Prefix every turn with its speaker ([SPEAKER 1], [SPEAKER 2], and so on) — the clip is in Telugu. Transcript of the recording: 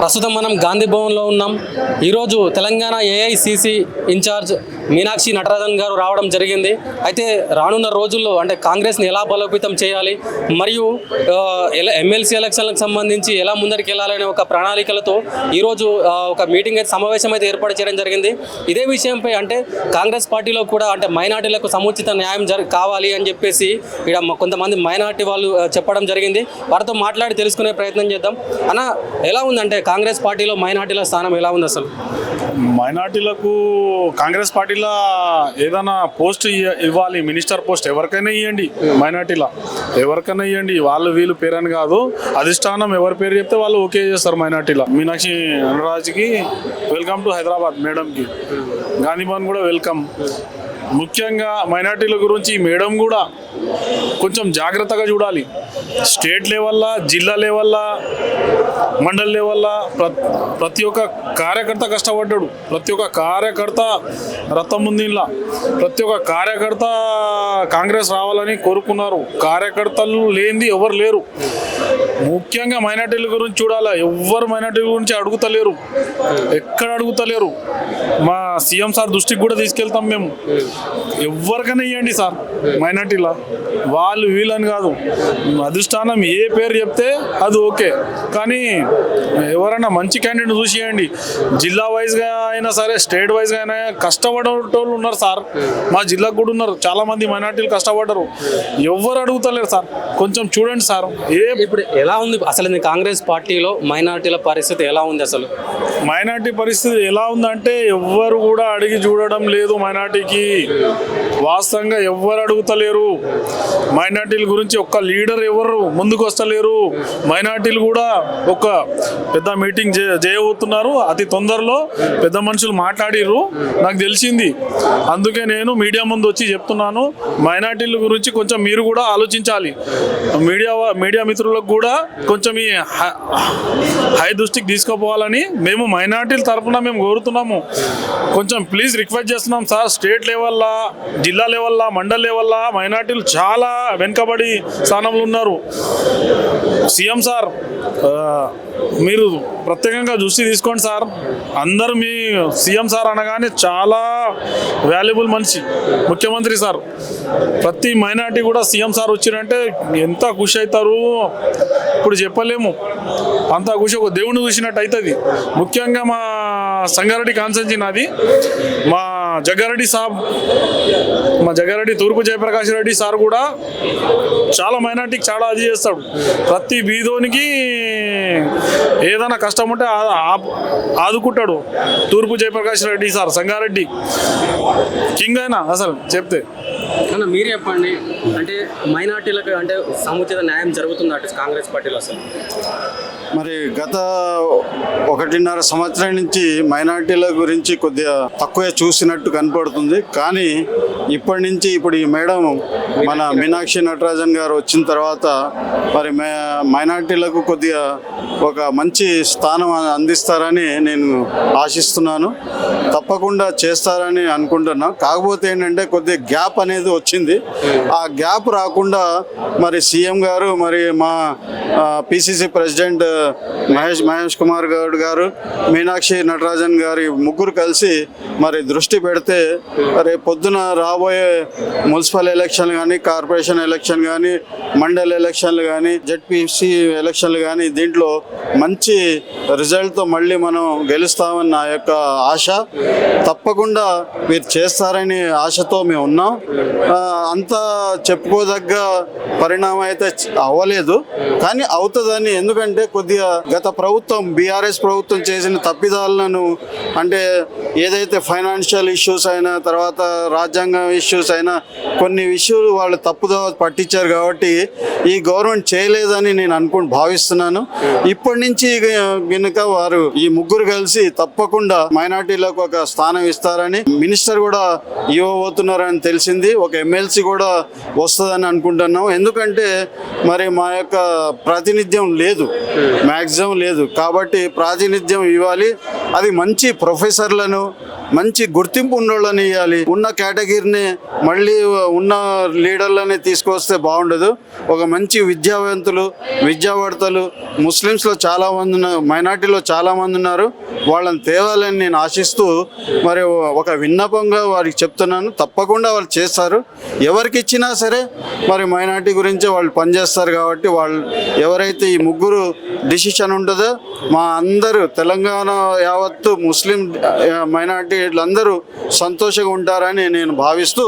[SPEAKER 1] ప్రస్తుతం మనం గాంధీ భవన్లో ఉన్నాం. ఈరోజు తెలంగాణ ఏఐసిసి ఇన్ఛార్జ్ మీనాక్షి నటరాజన్ గారు రావడం జరిగింది. అయితే రానున్న రోజుల్లో అంటే కాంగ్రెస్ని ఎలా బలోపేతం చేయాలి మరియు ఎలా ఎమ్మెల్సీ ఎలక్షన్లకు సంబంధించి ఎలా ముందరికి వెళ్ళాలనే ఒక ప్రణాళికలతో ఈరోజు ఒక మీటింగ్ అయితే సమావేశం అయితే ఏర్పాటు చేయడం జరిగింది. ఇదే విషయంపై అంటే కాంగ్రెస్ పార్టీలో కూడా అంటే మైనార్టీలకు సముచిత న్యాయం జరి కావాలి అని చెప్పేసి ఇక్కడ కొంతమంది మైనార్టీ వాళ్ళు చెప్పడం జరిగింది. వారితో మాట్లాడి తెలుసుకునే ప్రయత్నం చేద్దాం. అన్న ఎలా ఉందంటే కాంగ్రెస్ పార్టీలో మైనార్టీల స్థానం ఎలా ఉంది అసలు
[SPEAKER 2] మైనార్టీలకు కాంగ్రెస్ పార్టీ పార్టీలో ఏదైనా పోస్ట్ ఇవ్వాలి మినిస్టర్ పోస్ట్ ఎవరికైనా ఇవ్వండి మైనార్టీలో. ఎవరికైనా ఇవ్వండి వాళ్ళు వీళ్ళు పేరని కాదు అధిష్టానం ఎవరి పేరు చెప్తే వాళ్ళు ఓకే చేస్తారు మైనార్టీలో. మీనాక్షి అనురాజ్కి వెల్కమ్ టు హైదరాబాద్ మేడంకి. గాంధీభవన్ కూడా వెల్కమ్. ముఖ్యంగా మైనార్టీల గురించి మేడం కూడా కొంచెం జాగ్రత్తగా చూడాలి. స్టేట్ లెవెల్లో జిల్లా లెవెల్లో మండల్ లెవెల్లో ప్ర- ప్రతి ఒక్క కార్యకర్త కష్టపడ్డాడు. ప్రతి ఒక్క కార్యకర్త రథం ఉంది ఇలా ప్రతి ఒక్క కార్యకర్త కాంగ్రెస్ రావాలని కోరుకున్నారు. కార్యకర్తలు లేనిది ఎవరు లేరు. ముఖ్యంగా మైనార్టీల గురించి చూడాలా. ఎవ్వరు మైనార్టీల గురించి అడుగుతలేరు. ఎక్కడ అడుగుతలేరు. మా సీఎం సార్ దృష్టికి కూడా తీసుకెళ్తాం మేము. ఎవరికైనా ఇవ్వండి సార్ మైనార్టీలా. వాళ్ళు వీళ్ళని కాదు. అధిష్టానం ఏ పేరు చెప్తే అది ఓకే. కానీ ఎవరైనా మంచి క్యాండిడేట్ చూసి ఇవ్వండి జిల్లా వైజ్గా అయినా సరే స్టేట్ వైజ్గా అయినా కష్టపడేటోళ్ళు ఉన్నారు సార్. మా జిల్లాకు కూడా ఉన్నారు. చాలా మంది మైనార్టీలు కష్టపడ్డారు. ఎవరు అడుగుతలేరు సార్. కొంచెం చూడండి సార్. ఏ
[SPEAKER 1] ఇప్పుడు ఎలా ఉంది? అసలు కాంగ్రెస్ పార్టీలో మైనార్టీల పరిస్థితి ఎలా ఉంది అసలు?
[SPEAKER 2] మైనార్టీ పరిస్థితి ఎలా ఉందంటే ఎవ్వరు కూడా అడిగి చూడడం లేదు మైనార్టీకి. వాస్తవంగా ఎవ్వరు అడుగుతలేరు. మైనార్టీల గురించి ఒక్క లీడర్ ఎవరు ముందుకు వస్తలేరు. మైనార్టీలు కూడా ఒక పెద్ద మీటింగ్ చేయబోతున్నారు. అతి తొందరలో పెద్ద మనుషులు మాట్లాడిర్రు. నాకు తెలిసింది. అందుకే నేను మీడియా ముందు వచ్చి చెప్తున్నాను. మైనార్టీల గురించి కొంచెం మీరు కూడా ఆలోచించాలి. మీడియా మీడియా మిత్రులకు కూడా కొంచెం ఈ హై- దృష్టికి తీసుకుపోవాలని మేము మైనార్టీల తరఫున మేము కోరుతున్నాము. కొంచెం ప్లీజ్ రిక్వెస్ట్ చేస్తున్నాం సార్. స్టేట్ లెవెల్లా జిల్లా లెవెల్లా మండల్ లెవెల్లా మైనార్టీలు చాలా వెనుకబడి స్థానంలో ఉన్నారు. సీఎం సార్ మీరు ప్రత్యేకంగా చూసి తీసుకోండి సార్. అందరూ మీ సీఎం సార్ అనగానే చాలా వాల్యుబుల్ మనిషి ముఖ్యమంత్రి సార్. ప్రతి మైనార్టీ కూడా సీఎం సార్ వచ్చిరంటే ఎంత ఖుషి అవుతారు? ఇప్పుడు చెప్పలేము. అంత ఖుషి ఒక దేవుణ్ణి చూసినట్టు అవుతుంది. ముఖ్యంగా మా సంగారెడ్డి కాన్సెన్సీ నాది. మా జగ్గారెడ్డి సాబ్ మా జగ్గారెడ్డి తూర్పు జయప్రకాష్ రెడ్డి సార్ కూడా చాలా మైనార్టీకి చాలా అది చేస్తాడు. ప్రతి బీదోనికి ఏదైనా కష్టం ఉంటే ఆదుకుంటాడు తూర్పు జయప్రకాష్ రెడ్డి సార్ సంగారెడ్డి. కింగ్ అయినా అసలు చెప్తే.
[SPEAKER 1] అన్న మీరు చెప్పండి. అంటే మైనార్టీలకు అంటే సముచిత న్యాయం జరుగుతుంది అటు కాంగ్రెస్ పార్టీలో అసలు?
[SPEAKER 3] మరి గత ఒకటిన్నర సంవత్సరం నుంచి మైనార్టీల గురించి కొద్దిగా తక్కువే చూసినట్టు కనపడుతుంది. కానీ ఇప్పటి నుంచి ఇప్పుడు ఈ మేడం మన మీనాక్షి నటరాజన్ గారు వచ్చిన తర్వాత మరి మైనార్టీలకు కొద్దిగా ఒక మంచి స్థానం అందిస్తారని నేను ఆశిస్తున్నాను. తప్పకుండా చేస్తారని అనుకుంటున్నా. కాకపోతే ఏంటంటే కొద్దిగా గ్యాప్ అనేది వచ్చింది. ఆ గ్యాప్ రాకుండా మరి సీఎం గారు మరి మా పిసిసి ప్రెసిడెంట్ మహేష్ మహేష్ కుమార్ గౌడ్ గారు మీనాక్షి నటరాజన్ గారి ముగ్గురు కలిసి మరి దృష్టి పెడితే రేపు పొద్దున రాబోయే మున్సిపల్ ఎలక్షన్ కానీ కార్పొరేషన్ ఎలక్షన్ కానీ మండల్ ఎలక్షన్లు కానీ జడ్పీసీ ఎలక్షన్లు కానీ దీంట్లో మంచి రిజల్ట్తో మళ్ళీ మనం గెలుస్తామని నా యొక్క ఆశ. తప్పకుండా మీరు చేస్తారని ఆశతో మేము ఉన్నాం. అంత చెప్పుకోదగ్గ పరిణామం అయితే అవ్వలేదు. కానీ అవుతుందని ఎందుకంటే కొద్దిగా గత ప్రభుత్వం బీఆర్ఎస్ ప్రభుత్వం చేసిన తప్పిదాలను అంటే ఏదైతే ఫైనాన్షియల్ ఇష్యూస్ అయినా తర్వాత రాజ్యాంగ ఇష్యూస్ అయినా కొన్ని ఇష్యూలు వాళ్ళు తప్పుదో పట్టించారు కాబట్టి ఈ గవర్నమెంట్ చేయలేదని నేను అనుకుని భావిస్తున్నాను. ఇప్పటి నుంచి కనుక వారు ఈ ముగ్గురు కలిసి తప్పకుండా మైనార్టీలకు ఒక స్థానం ఇస్తారని మినిస్టర్ కూడా ఇవ్వబోతున్నారని తెలిసింది. ఒక ఎమ్మెల్సీ కూడా వస్తుందని అనుకుంటున్నాం. ఎందుకంటే మరి మా యొక్క ప్రాతినిధ్యం లేదు. మ్యాక్సిమం లేదు. కాబట్టి ప్రాతినిధ్యం ఇవ్వాలి. అది మంచి ప్రొఫెసర్లను మంచి గుర్తింపు ఉన్నోళ్ళని ఇవ్వాలి. ఉన్న కేటగిరీని మళ్ళీ ఉన్న లీడర్లని తీసుకొస్తే బాగుండదు. ఒక మంచి విద్యావంతులు విద్యావర్తలు ముస్లిమ్స్లో చాలామంది ఉన్నారు మైనార్టీలో చాలామంది ఉన్నారు. వాళ్ళని తేవాలని నేను ఆశిస్తూ మరి ఒక విన్నపంగా వారికి చెప్తున్నాను. తప్పకుండా వాళ్ళు చేస్తారు. ఎవరికి ఇచ్చినా సరే మరి మైనార్టీ గురించి వాళ్ళు పనిచేస్తారు కాబట్టి వాళ్ళు ఎవరైతే ఈ ముగ్గురు డిసిషన్ ఉంటుందో మా అందరూ తెలంగాణ యావత్తు ముస్లిం మైనార్టీలందరూ సంతోషంగా ఉంటారని నేను భావిస్తున్నాను భావిస్తూ